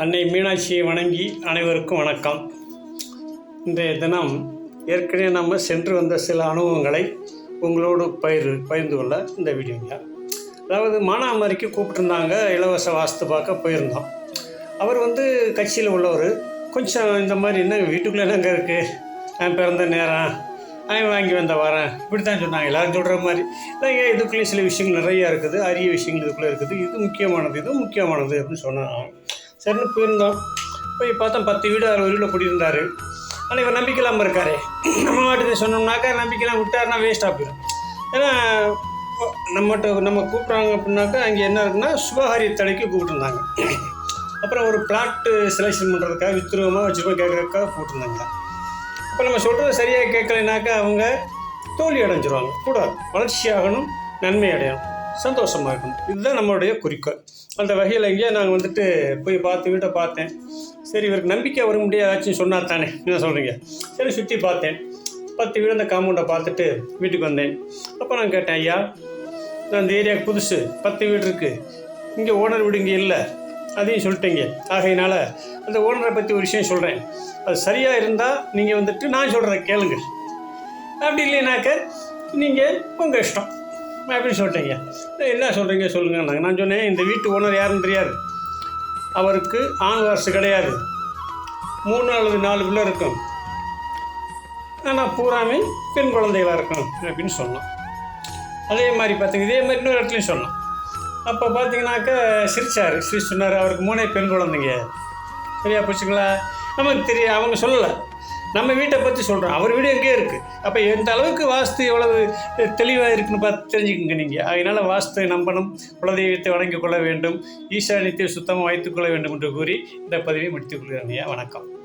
அன்னை மீனாட்சியை வணங்கி அனைவருக்கும் வணக்கம். இன்றைய தினம் ஏற்கனவே நம்ம சென்று வந்த சில அனுபவங்களை உங்களோடு பயிர் பகிர்ந்து கொள்ள இந்த வீடியோங்க. அதாவது மானாமரிக்கு கூப்பிட்டுருந்தாங்க இலவச வாஸ்து பார்க்க போயிருந்தோம். அவர் வந்து கட்சியில் உள்ளவர். கொஞ்சம் இந்த மாதிரி என்ன வீட்டுக்குள்ளே என்னங்க இருக்குது நான் பிறந்த நேரம் நான் வாங்கி வந்த வரேன் இப்படி தான் சொன்னாங்க. எல்லோரும் சொல்கிற மாதிரி. இல்லைங்க இதுக்குள்ளேயும் சில விஷயங்கள் நிறையா இருக்குது. அரிய விஷயங்கள் இதுக்குள்ளே இருக்குது. இது முக்கியமானது இது முக்கியமானது அப்படின்னு சொன்னாங்க. சரின்னு போயிருந்தோம். போய் பார்த்தோம் பத்து வீடு அறுபது வீட்டில் குடியிருந்தார். ஆனால் இவர் நம்பிக்கை இல்லாமல் இருக்காரு. நம்ம வாட்டுக்கு சொன்னோம்னாக்கா நம்பிக்கைலாம் விட்டாருன்னா வேஸ்ட்டாக போயிடும். ஏன்னா நம்மகிட்ட நம்ம கூப்பிட்றாங்க அப்படின்னாக்கா அங்கே என்ன இருக்குன்னா சுபகாரிய தடைக்கு கூப்பிட்டுருந்தாங்க. அப்புறம் ஒரு பிளாட்டு செலெக்ஷன் பண்ணுறதுக்காக வித்ரூபமாக வச்சுருக்கோம் கேட்கறதுக்காக கூப்பிட்டுருந்தாங்க. அப்போ நம்ம சொல்கிறது சரியாக கேட்கலைனாக்கா அவங்க தோல்வி அடைஞ்சிருவாங்க. கூடாது வளர்ச்சி ஆகணும் நன்மை அடையணும். சந்தோஷமாக இருக்கணும் இதுதான் நம்மளுடைய குறிக்கோள். அந்த வகையில் எங்கேயோ நாங்கள் வந்துட்டு போய் பார்த்து வீட்டை பார்த்தேன். சரி இவருக்கு நம்பிக்கை வர முடியாதாச்சும் சொன்னார் தானே. என்ன சொல்கிறீங்க சரி சுற்றி பார்த்தேன். பத்து வீடு அந்த காம்பவுண்டை பார்த்துட்டு வீட்டுக்கு வந்தேன். அப்போ நான் கேட்டேன் ஐயா நான் இந்த ஏரியாவுக்கு புதுசு. பத்து வீடு இருக்குது இங்கே ஓனர் வீடு இங்கே இல்லை. அதையும் சொல்லிட்டீங்க. ஆகையினால அந்த ஓனரை பற்றி ஒரு விஷயம் சொல்கிறேன் அது சரியாக இருந்தால் நீங்கள் வந்துட்டு நான் சொல்கிறத கேளுங்க அப்படி இல்லைனாக்க நீங்கள் உங்கள் இஷ்டம். அப்படின்னு சொல்லிட்டேங்க என்ன சொல்கிறீங்க சொல்லுங்கன்னாங்க நான் சொன்னேன் இந்த வீட்டு ஓனர் யாருன்னு தெரியாது. அவருக்கு ஆண் வாரிசு கிடையாது. மூணு அல்லது நாலு பிள்ளை இருக்கும். ஆனால் பூராமே பெண் குழந்தைகளாக இருக்கும் அப்படின்னு சொன்னோம் அதே மாதிரி பார்த்திங்க இதே மாதிரி இன்னொரு இடத்துலையும் சொன்னோம் அப்போ பார்த்தீங்கன்னாக்கா சிரிச்சார். சிரி சொன்னார் அவருக்கு மூணே பெண் குழந்தைங்க. சரியா போச்சுங்களா? நமக்கு தெரிய அவங்க சொல்லலை. நம்ம வீட்டை பற்றி சொல்கிறோம் அவர் வீடு எங்கேயே இருக்குது அப்போ எந்த அளவுக்கு வாஸ்து எவ்வளவு தெளிவாக இருக்குன்னு பார்த்து தெரிஞ்சுக்கோங்க நீங்கள் அதனால் வாஸ்துவை நம்பணும் குலதெய்வத்தை வணங்கிக் கொள்ள வேண்டும் ஈசானியத்தை சுத்தமாக வைத்துக்கொள்ள வேண்டும் என்று கூறி இந்த பதிவை முடித்துக் கொள்கிறேன் ஐயா. வணக்கம்.